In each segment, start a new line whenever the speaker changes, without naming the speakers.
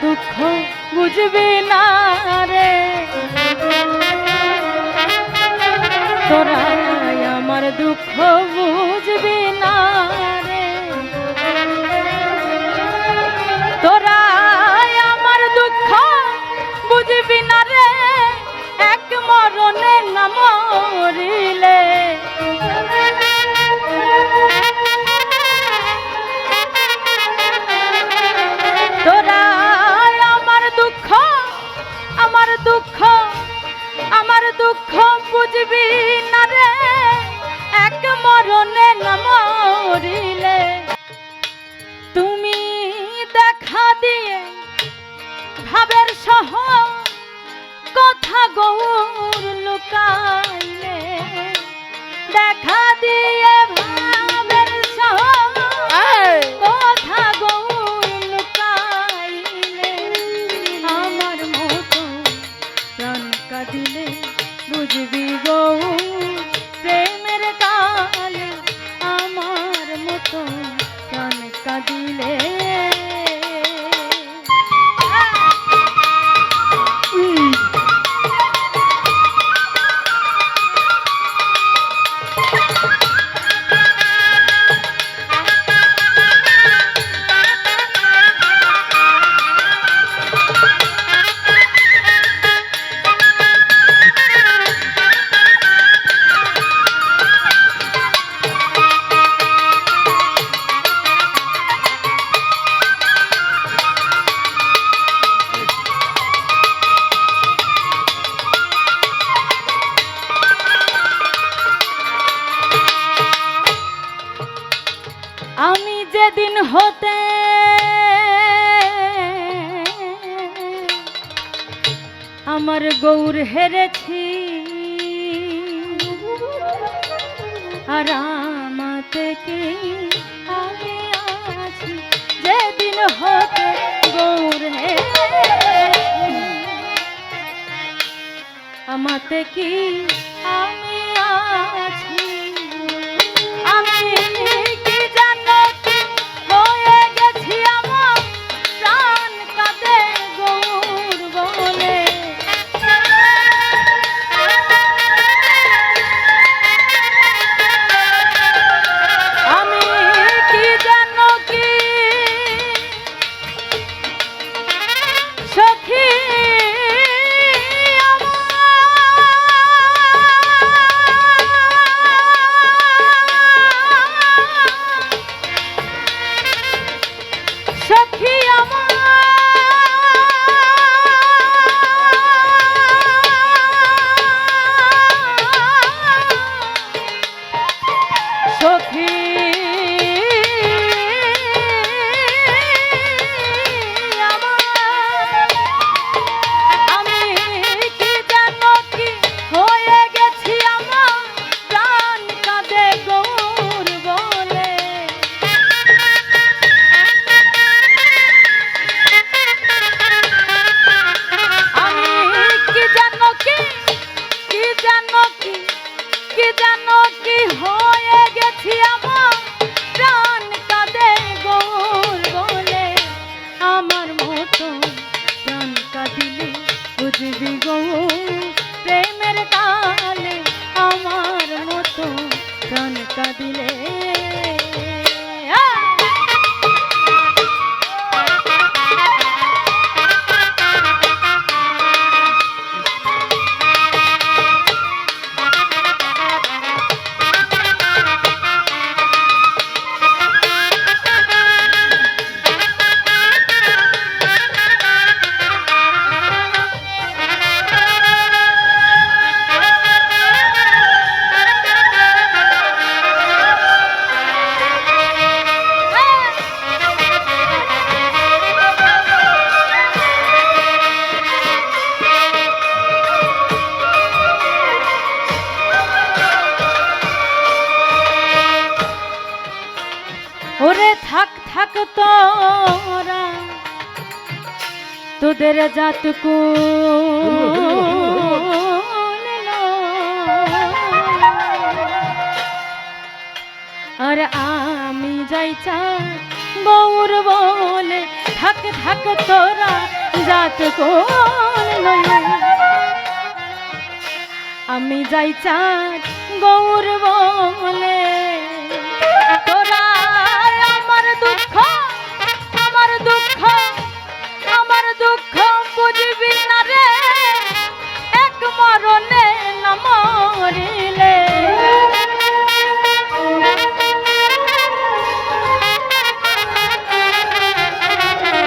দুঃখ বুঝবি না রে। তোরা আমার দুঃখ বুঝবি না রে। তোরা আমার দুঃখ বুঝবি না রে। এক মরণে না মরিলে। সহ কথা গৌর লুকাইলে। দেখা দিয়ে ভাবের সহ কথা গৌর লুকাইলে। আমার মতো প্রাণ কাঁদিলে বুঝবি গৌ প্রেমের কালে আমার মতো প্রাণ কাঁদিলে। আমাতে কি আমি আছি? তোদের জাত আর আমি যাই চা গৌর বলে থাক থাক তোরা লয়ে আমি যাই চাঁদ গৌর বলে তোরা মরিলে।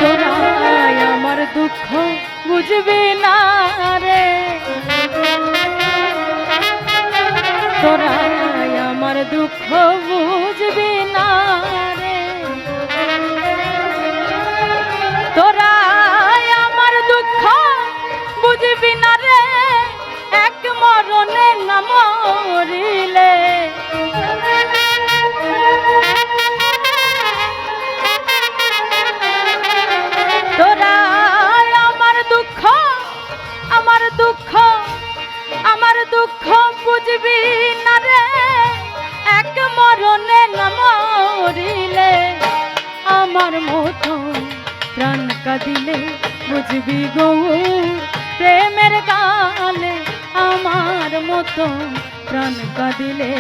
তোরাই আমার দুঃখ বুঝবি না রে। তোরাই আমার দুঃখ বুঝবি মরণে না মরিলে। তোরা আমার দুঃখ আমার দুঃখ আমার দুঃখ বুঝবি না রে। এক মরণে না মরিলে। আমার মতো প্রাণ কাঁদিলে বুঝবি গৌর প্রেমের গালে আমার মতো প্রাণ কাঁদিলে।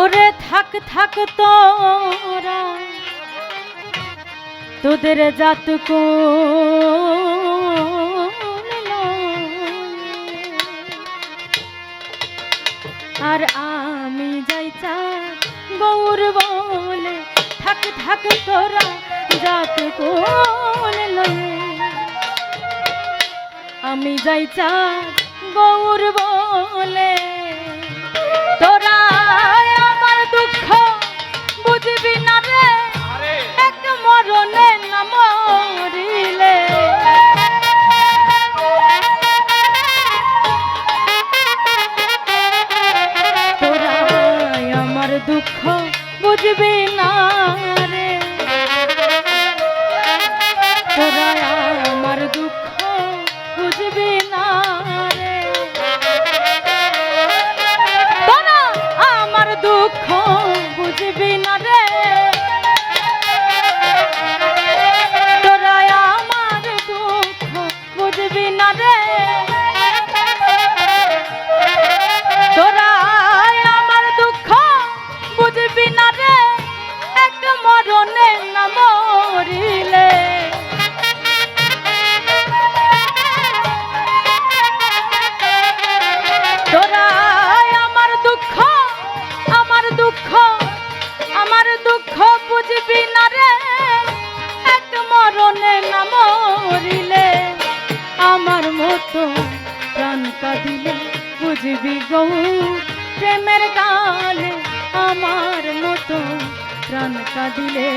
ওরে থাক থাক তোরা। তোদের জাত আর আমি যাই চা গৌর বলে, থাক থাক তোরা জাত আমি যাই চা গৌর বলে, তোরা প্রাণ কাঁদিলে বুঝবি গৌ প্রেমের কালে আমার মতো প্রাণ কাঁদিলে।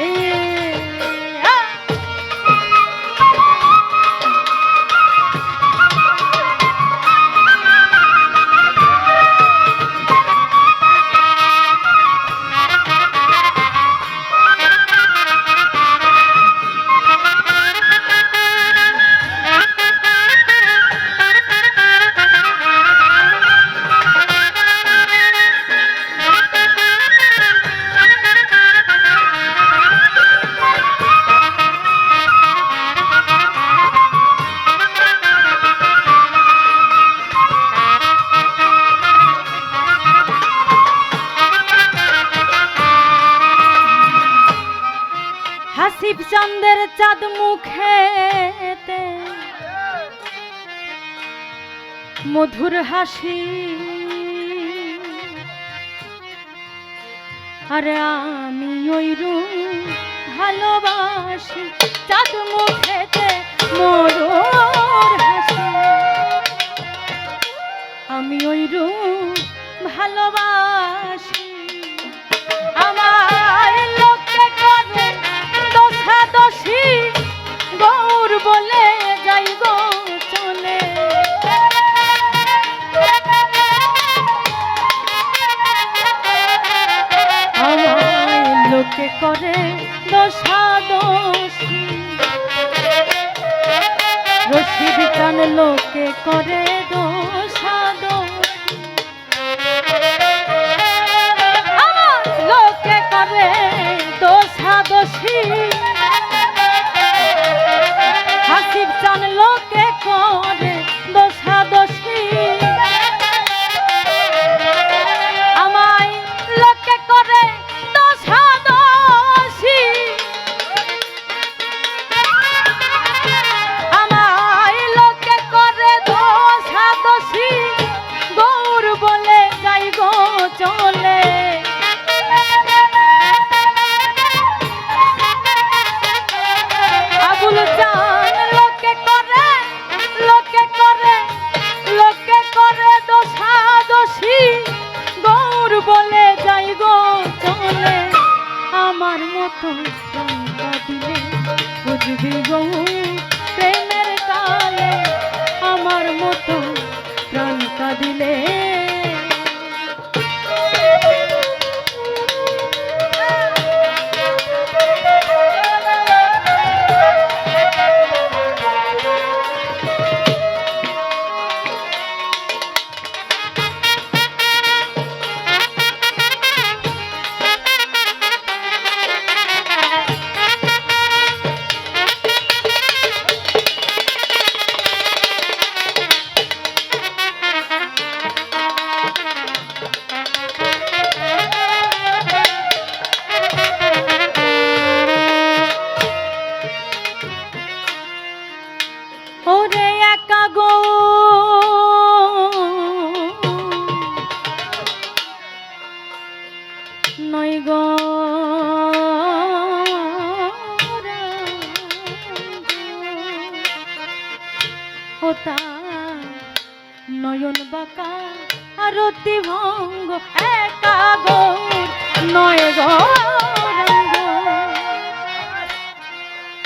হাসি। আরে আমি ওই রূপ ভালোবাসি, চাঁদ মুখেতে মোর হাসি। আমি ওই রূপ ভালোবাসি। আমার লোকে করে দশা দশি গৌর বলে করে দশা দোষী। রশিদ কান লোকে করে দোষা।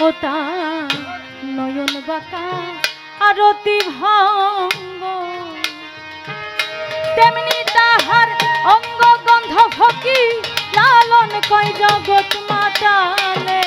হোতা নয়ন বাঁকা আরতি ভঙ্গ। তেমনি তাহার অঙ্গ গন্ধ ফকি লালন কয় জগৎ মাতালে।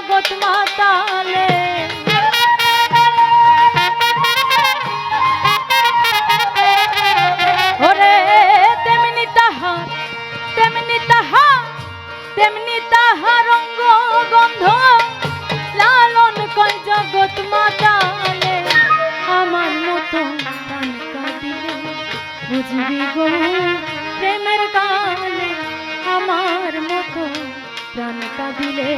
জগৎ মাতালে। ওরে, তেমনি তাহার তেমনি তাহার তেমনি তাহার অঙ্গ গন্ধ লালন কই জগৎ মাতালে। আমার মতো কাঁদিলে বুঝবি গো প্রেমের কালে। আমার মতো প্রাণ কাঁদিলে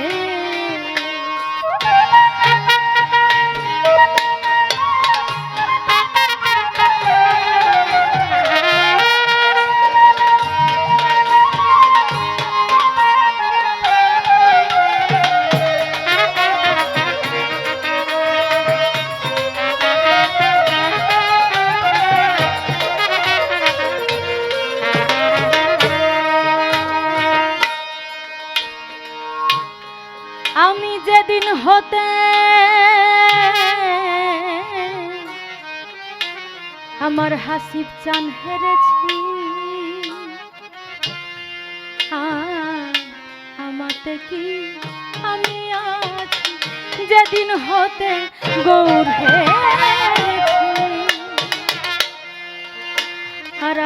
আমার হাসিব চান হেরেছি। আমাতে কি আমি আছি? যেদিন হতে গৌর হেরেছি। আর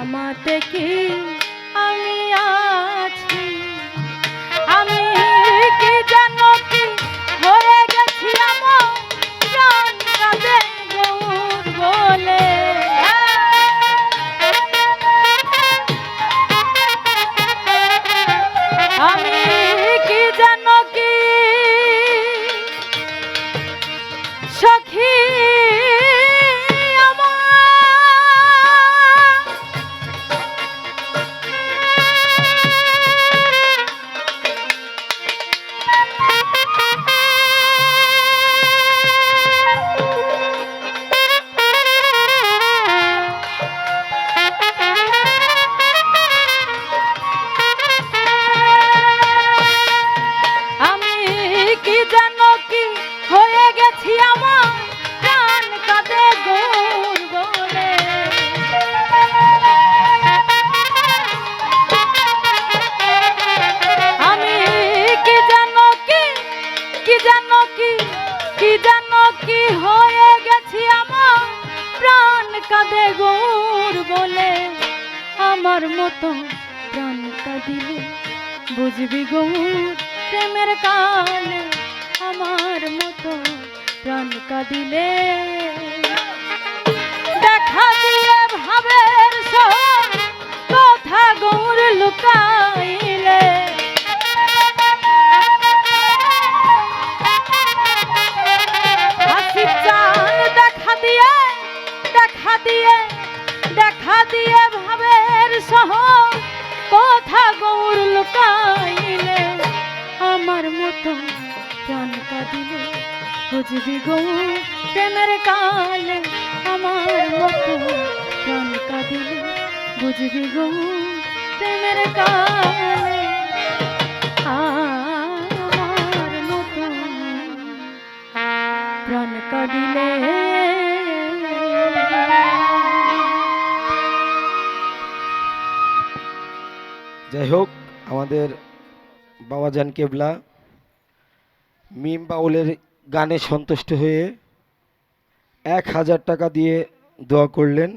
আমাতে কি প্রাণ কাঁদিলে প্রেমের কালে আমার মতো প্রাণ কাঁদিলে বুঝবি গৌর প্রেমের কালে আমার মতো প্রাণ কাঁদিলে।
যাই হোক, আমাদের বাবা বাবাজান কেবলা, মিম বাউলের গানে সন্তুষ্ট হয়ে এক হাজার টাকা দিয়ে দোয়া করলেন।